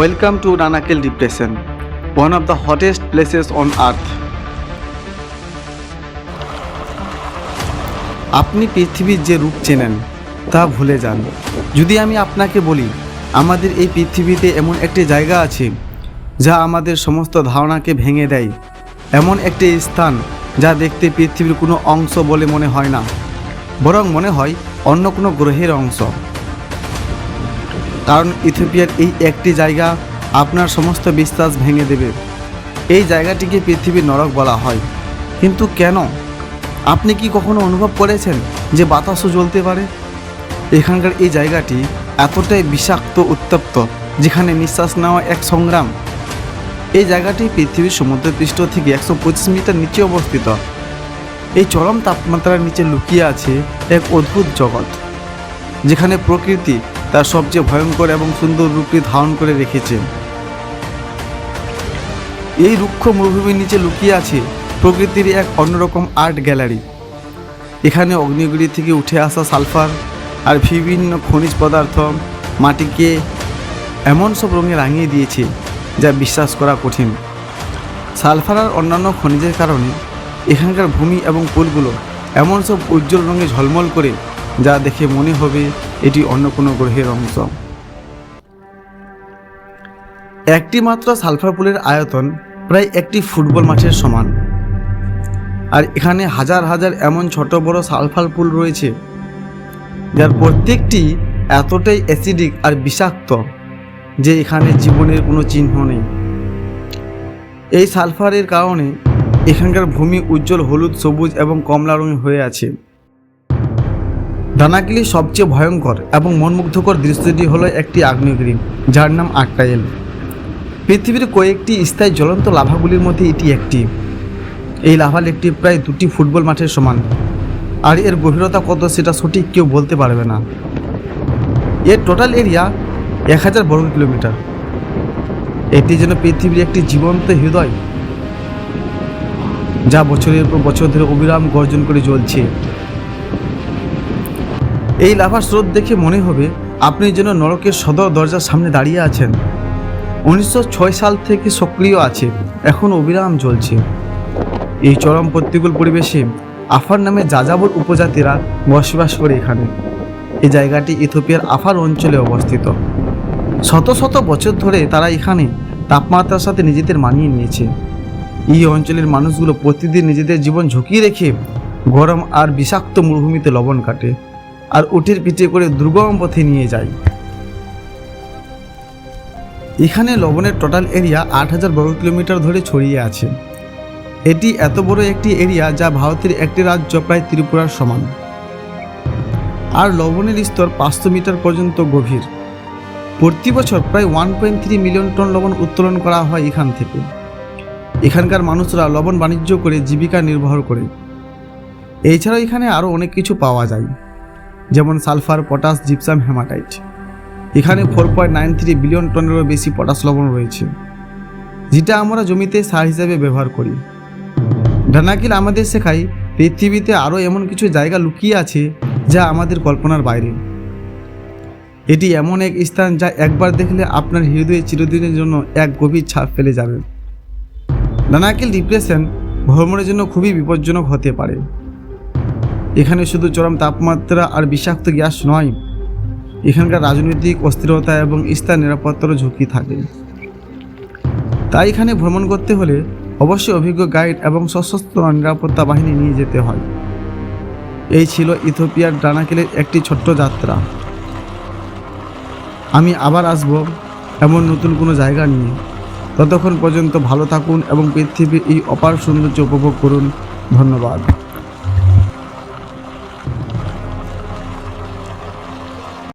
Welcome to Ranakel Depression, one of the hottest places on earth. আপনি পৃথিবীর যে রূপ চেনেন তা ভুলে যান। যদি আমি আপনাকে বলি আমাদের এই পৃথিবীতে এমন একটি জায়গা আছে যা আমাদের সমস্ত ধারণাকে ভেঙে দেয়। এমন একটি স্থান যা দেখতে পৃথিবীর কোনো অংশ বলে মনে হয় না বরং মনে হয় অন্য কোনো গ্রহের অংশ। কারণ ইথিওপিয়ার এই একটি জায়গা আপনার সমস্ত বিশ্বাস ভেঙে দেবে। এই জায়গাটিকে পৃথিবীর নরক বলা হয়। কিন্তু কেন? আপনি কি কখনো অনুভব করেছেন যে বাতাসও জ্বলতে পারে? এখানকার এই জায়গাটি এতটাই বিষাক্ত উত্তপ্ত, যেখানে নিঃশ্বাস নেওয়া এক সংগ্রাম। এই জায়গাটি পৃথিবীর সমুদ্রপৃষ্ঠ থেকে একশো পঁচিশ মিটার নিচে অবস্থিত। এই চরম তাপমাত্রার নিচে লুকিয়ে আছে এক অদ্ভুত জগৎ, যেখানে প্রকৃতি তার সবচেয়ে ভয়ঙ্কর এবং সুন্দর রূপটি ধারণ করে রেখেছে। এই রুক্ষ মরুভূমির নিচে লুকিয়ে আছে প্রকৃতির এক অন্যরকম আর্ট গ্যালারি। এখানে অগ্নিগুড়ি থেকে উঠে আসা সালফার আর বিভিন্ন খনিজ পদার্থ, মাটিকে এমন সব রঙে রাঙিয়ে দিয়েছে যা বিশ্বাস করা কঠিন। সালফার আর অন্যান্য খনিজের কারণে এখানকার ভূমি এবং পুলগুলো এমন সব উজ্জ্বল রঙে ঝলমল করে যা দেখে মনে হবে এটি অন্য কোনো গ্রহের অংশ। একটি মাত্র সালফার পুলের আয়তন প্রায় একটি ফুটবল মাঠের সমান। আর এখানে হাজার হাজার এমন ছোট বড় সালফার পুল রয়েছে, যার প্রত্যেকটি এতটাই অ্যাসিডিক আর বিষাক্ত যে এখানে জীবনের কোনো চিহ্ন নেই। এই সালফারের কারণে এখানকার ভূমি উজ্জ্বল হলুদ, সবুজ এবং কমলা রঙে হয়ে আছে। ডানাকিলির সবচেয়ে ভয়ঙ্কর এবং মনমুগ্ধকর দৃশ্যটি হলো একটি আগ্নেয়গিরি, যার নাম আট্টাইল পৃথিবীর কয়েকটি স্থায়ী জ্বলন্ত লাভাগুলির মধ্যে এটি একটি। এই লাভা লেকটি প্রায় দুটি ফুটবল মাঠের সমান। আর এর গভীরতা কত সেটা সঠিক কেউ বলতে পারবে না। এর টোটাল এরিয়া এক হাজার বর্গ কিলোমিটার। এটি যেন পৃথিবীর একটি জীবন্ত হৃদয়, যা বছরের পর বছর ধরে অবিরাম গর্জন করে জ্বলছে। এই লাভার স্রোত দেখে মনে হবে আপনি যেন নরকের সদর দরজার সামনে দাঁড়িয়ে আছেন। উনিশশো ছয় সাল থেকে সক্রিয় আছে, এখন অবিরাম চলছে এই চরম প্রতিকূল পরিবেশে আফার নামে যাযাবর উপজাতিরা বসবাস করে এখানে। এই জায়গাটি ইথোপিয়ার আফার অঞ্চলে অবস্থিত। শত শত বছর ধরে তারা এখানে তাপমাত্রার সাথে নিজেদের মানিয়ে নিয়েছে। এই অঞ্চলের মানুষগুলো প্রতিদিন নিজেদের জীবন ঝুঁকি রেখে গরম আর বিষাক্ত মরুভূমিতে লবণ কাটে। আর উটের পিঠে করে দুর্গম পথে নিয়ে যায় এখানে লবণের টোটাল এরিয়া আট হাজার বর্গ কিলোমিটার ধরে ছড়িয়ে আছে। এটি এত বড় একটি এরিয়া যা ভারতের একটি রাজ্য প্রায় ত্রিপুরার সমান। আর লবণের স্তর পাঁচশো মিটার পর্যন্ত গভীর। প্রতি বছর প্রায় one point three million ton লবণ উত্তোলন করা হয় এখান থেকে। এখানকার মানুষরা লবণ বাণিজ্য করে জীবিকা নির্বাহ করে। এছাড়াও এখানে আরও অনেক কিছু পাওয়া যায়। যেমন সালফার, পটাশ, জিপসাম, হেমাটাইট। এখানে four point nine three billion টনেরও বেশি পটাশ লবণ রয়েছে। যেটা আমরা জমিতে সার হিসেবে ব্যবহার করি। ডানাকিল আমাদের শেখায়, পৃথিবীতে আরও এমন কিছু জায়গা লুকিয়ে আছে যা আমাদের কল্পনার বাইরে। এটি এমন এক স্থান যা একবার দেখলে আপনার হৃদয়ে চিরদিনের জন্য এক গভীর ছাপ ফেলে যাবে। ডানাকিল ডিপ্রেশন ভ্রমণের জন্য খুবই বিপজ্জনক হতে পারে। এখানে শুধু চরম তাপমাত্রা আর বিষাক্ত গ্যাস নয়, এখানকার রাজনৈতিক অস্থিরতা এবং স্থান নিরাপত্তারও ঝুঁকি থাকে। তাই এখানে ভ্রমণ করতে হলে অবশ্যই অভিজ্ঞ গাইড এবং সশস্ত্র নিরাপত্তা বাহিনী নিয়ে যেতে হয়। এই ছিল ইথোপিয়ার ডানাকেলের একটি ছোট্ট যাত্রা। আমি আবার আসব এমন নতুন কোনো জায়গা নিয়ে। ততক্ষণ পর্যন্ত ভালো থাকুন এবং পৃথিবীর এই অপার সৌন্দর্য উপভোগ করুন। ধন্যবাদ।